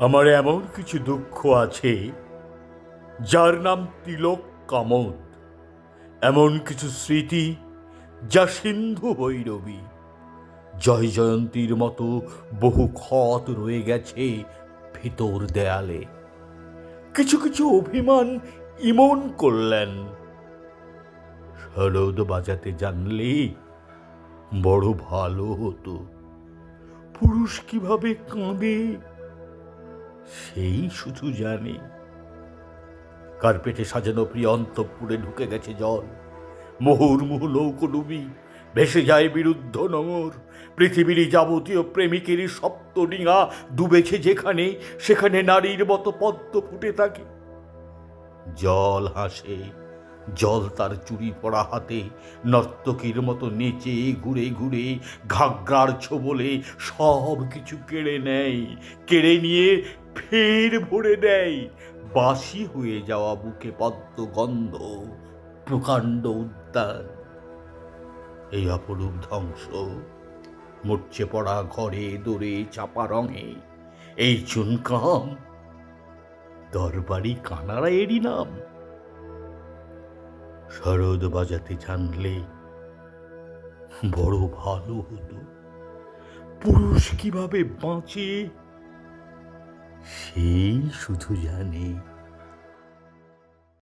আমার এমন কিছু দুঃখ আছে, যার নাম তিলক কামদ। এমন কিছু স্মৃতি যা সিন্ধু ভৈরবী। জয় জয়ন্তীর মতো বহু ক্ষত রয়ে গেছে ভিতর দেয়ালে। কিছু কিছু অভিমান ইমন করলেন। শরদ বাজাতে জানলে বড় ভালো হতো। পুরুষ কীভাবে কাঁদে? সেই শুধু জানে। কার্পেটে সাজানো প্রিয় অন্তঃপুরে ঢুকে গেছে জল। মুহুর্মুহু নৌকডুবি, ভেসে যায় বিরুদ্ধ নোঙর পৃথিবীর যাবতীয় প্রেমিকেরই সপ্তডিঙা ডুবেছে যেখানে, সেখানে নারীর মতো পদ্ম ফুটে থাকে। জল হাসে, জল তার চুরি পড়া হাতে, নর্তকীর মতো নেচে, ঘুরে ঘুরে, ঘাগ্রার ছোবলে সব কিছু কেড়ে নেয়। কেড়ে নিয়ে ফের ভরে দেয়। বাসি হয়ে যাওয়া বুকে পদ্ম গন্ধ, প্রকাণ্ড উদ্যান। এই অপরূপ ধ্বংস, মরচে পড়া ঘরে দৌড়ে চাপা রঙে, এই চুনকাম, দরবারি কানারা এরই নাম। শরদ বাজাতে জানলে, বড় ভালো হতো। পুরুষ কীভাবে বাঁচে? সেই শুধু জানে